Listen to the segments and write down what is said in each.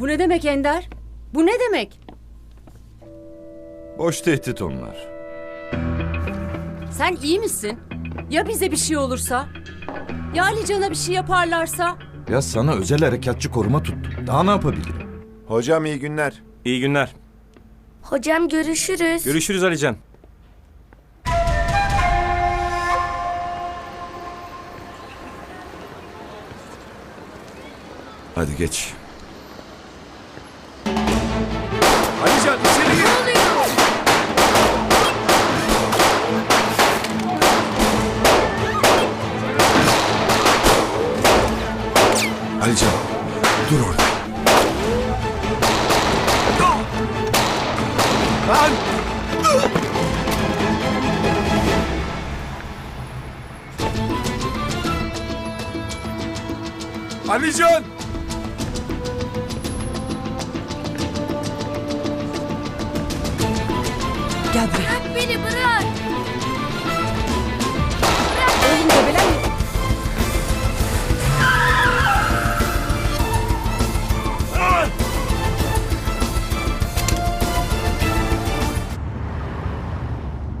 Bu ne demek Ender? Bu ne demek? Boş tehdit onlar. Sen iyi misin? Ya bize bir şey olursa? Ya Ali Can'a bir şey yaparlarsa? Ya sana özel harekatçı koruma tuttum. Daha ne yapabilirim? Hocam iyi günler. İyi günler. Hocam görüşürüz. Görüşürüz Alican. Hadi geç. Alican içeri gir. Alican dur orada. Lan! Alican! Buraya. Bırak beni bırak. Oğlum gebelenme.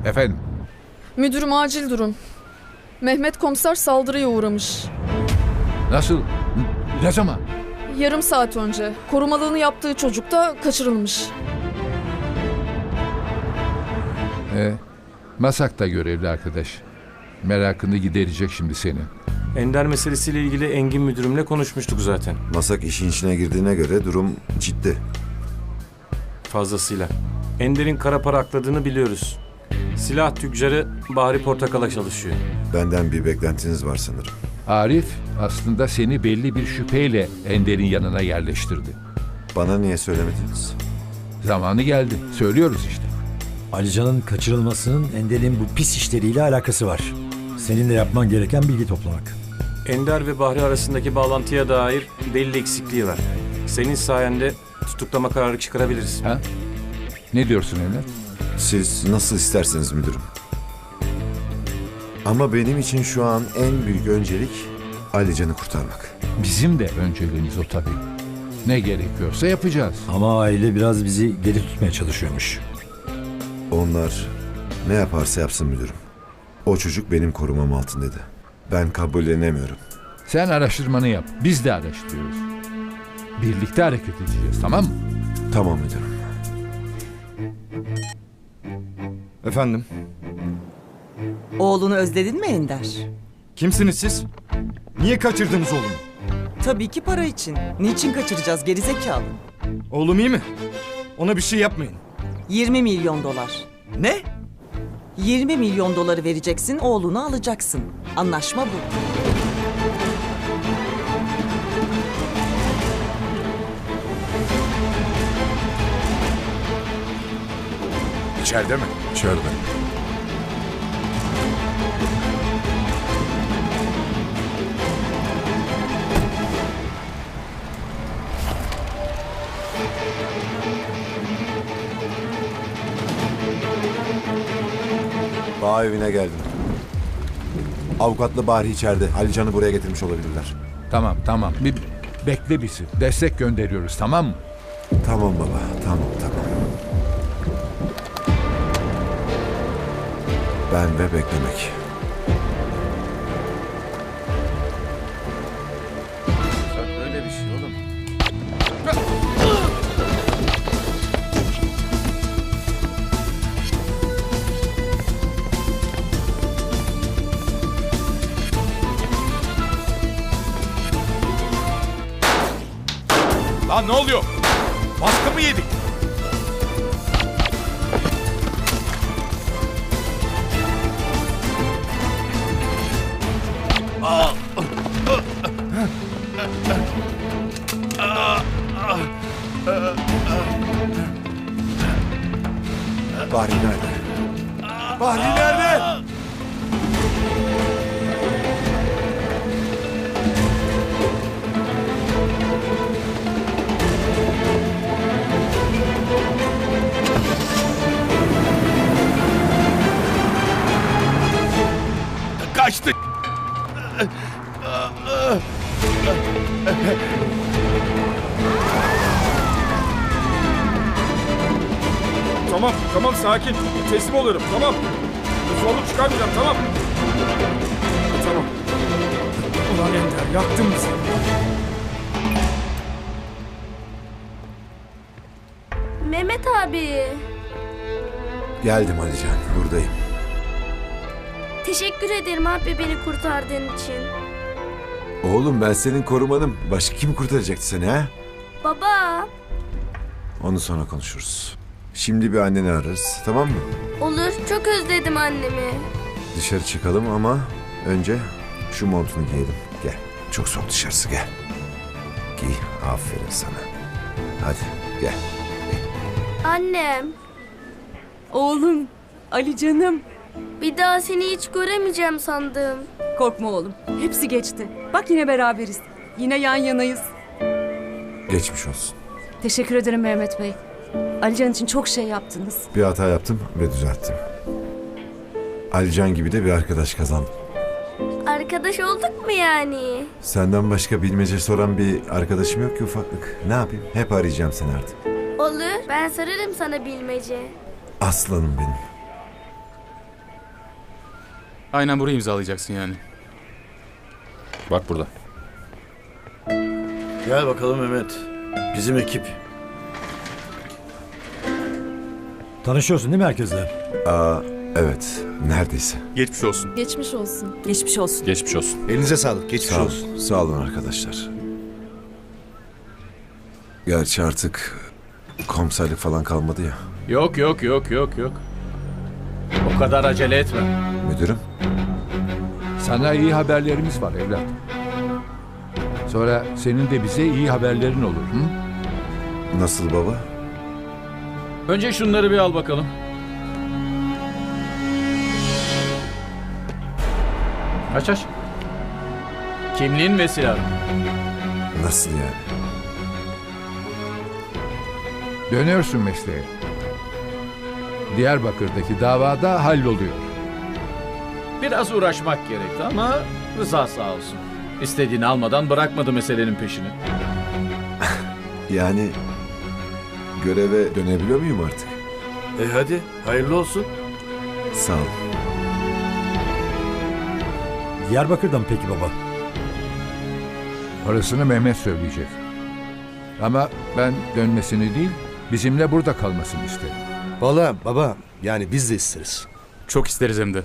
Efendim, Müdürüm acil durum. Mehmet komiser saldırıya uğramış. nasıl? Ne zaman? Yarım saat önce korumalığını yaptığı çocuk da kaçırılmış. Ee, Masak'ta görevli arkadaş. Merakını giderecek şimdi senin. Ender meselesiyle ilgili Engin müdürümle konuşmuştuk zaten. Masak işin içine girdiğine göre durum ciddi. Fazlasıyla. Ender'in kara para akladığını biliyoruz. Silah tüccarı Bahri Portakal'a çalışıyor. Benden bir beklentiniz var sanırım. Arif aslında seni belli bir şüpheyle Ender'in yanına yerleştirdi. Bana niye söylemediniz? Zamanı geldi. Söylüyoruz işte. Alican'ın kaçırılmasının Ender'in bu pis işleriyle alakası var. Senin de yapman gereken bilgi toplamak. Ender ve Bahri arasındaki bağlantıya dair belli eksikliği var. Senin sayende tutuklama kararı çıkarabiliriz. Ha? Ne diyorsun Emre? Siz nasıl isterseniz müdürüm. Ama benim için şu an en büyük öncelik Alican'ı kurtarmak. Bizim de önceliğimiz o tabii. Ne gerekiyorsa yapacağız. Ama aile biraz bizi geri tutmaya çalışıyormuş. Onlar ne yaparsa yapsın müdürüm. O çocuk benim korumam altındaydı. Ben kabullenemiyorum. Sen araştırmanı yap. Biz de araştırıyoruz. Birlikte hareket edeceğiz tamam mı? Tamam müdürüm. Efendim, Oğlunu özledin mi Ender? kimsiniz siz? Niye kaçırdınız oğlumu? Tabii ki para için. Niçin kaçıracağız gerizekalı? Oğlum iyi mi? Ona bir şey yapmayın. 20 milyon dolar. Ne? 20 milyon doları vereceksin, oğlunu alacaksın. Anlaşma bu. İçeride mi? İçeride. Bağ evine geldim. Avukatlı Bahri içeride. Alican'ı buraya getirmiş olabilirler. Tamam tamam. Bir bekle bizi. Destek gönderiyoruz tamam mı? Tamam baba. Tamam tamam. Ben ve beklemek. Lan ne oluyor? Baskı mı yedik? Bahri Tamam, tamam sakin. Teslim oluyorum, tamam. Zorluk çıkarmayacağım, tamam. Tamam. Ulan Ender, yaktın bizi. Mehmet abi. Geldim Alican, buradayım. Teşekkür ederim abi beni kurtardığın için. Oğlum ben senin korumanım. Başka kim kurtaracaktı seni ha? Baba. Onu sonra konuşuruz. Şimdi bir anneni ararız, tamam mı? Olur. Çok özledim annemi. Dışarı çıkalım ama önce şu montunu giyelim. Gel. Çok soğuk dışarısı gel. Giy. Aferin sana. Hadi gel. Annem. Oğlum, Ali canım. Bir daha seni hiç göremeyeceğim sandım. Korkma oğlum. Hepsi geçti. Bak yine beraberiz. Yine yan yanayız. Geçmiş olsun. Teşekkür ederim Mehmet Bey. Alican için çok şey yaptınız. Bir hata yaptım ve düzelttim. Alican gibi de bir arkadaş kazandım. Arkadaş olduk mu yani? Senden başka bilmece soran bir arkadaşım yok ki ufaklık. Ne yapayım? Hep arayacağım seni artık. Olur. Ben sararım sana bilmece. Aslanım benim. Aynen burayı imzalayacaksın yani. Bak burada. Gel bakalım Mehmet. Bizim ekip. Tanışıyorsun değil mi herkesle? Aa, evet. Neredeyse. Geçmiş olsun. Geçmiş olsun. Geçmiş olsun. Geçmiş olsun. Elinize sağlık, geçmiş Sağ olun. Sağ olun arkadaşlar. Gerçi artık komiserlik falan kalmadı ya. Yok yok yok yok yok. O kadar acele etme. Müdürüm. Sana iyi haberlerimiz var evlat. Sonra senin de bize iyi haberlerin olur. Hı? Nasıl baba? Önce şunları bir al bakalım. Aç aç. Kimliğin ve silahın. Nasıl yani? Dönüyorsun mesleğe. Diyarbakır'daki davada halloluyor. Biraz uğraşmak gerekti ama Rıza sağ olsun. İstediğini almadan bırakmadı meselenin peşini. Yani göreve dönebiliyor muyum artık? E hadi, hayırlı olsun. Sağ ol. Diyarbakır'dan peki baba? Orasını Mehmet söyleyecek. Ama ben dönmesini değil, bizimle burada kalmasını isterim. Valla baba, yani biz de isteriz. Çok isteriz hem de.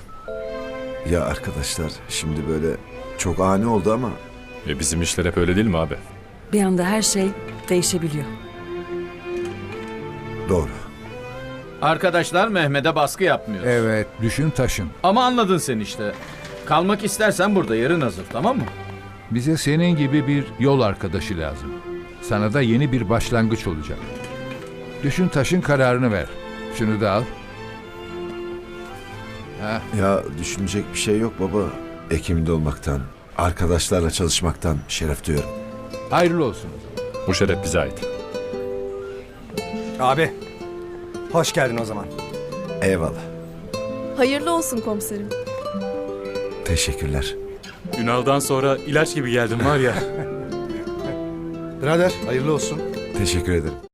Ya arkadaşlar şimdi böyle çok ani oldu ama E bizim işler hep öyle değil mi abi? Bir anda her şey değişebiliyor. doğru. Arkadaşlar Mehmet'e baskı yapmıyor. Evet, düşün taşın. Ama anladın sen işte. Kalmak istersen burada yerin hazır tamam mı? Bize senin gibi bir yol arkadaşı lazım. Sana da yeni bir başlangıç olacak. Düşün taşın kararını ver. Şunu da al. Ha, Ya düşünecek bir şey yok baba. Ekim'de olmaktan, arkadaşlarla çalışmaktan şeref duyuyorum. hayırlı olsun o zaman. Bu şeref bize ait. Abi, hoş geldin o zaman. Eyvallah. Hayırlı olsun komiserim. Teşekkürler. Ünal'dan sonra ilaç gibi geldim var ya. Birader, hayırlı olsun. Teşekkür ederim.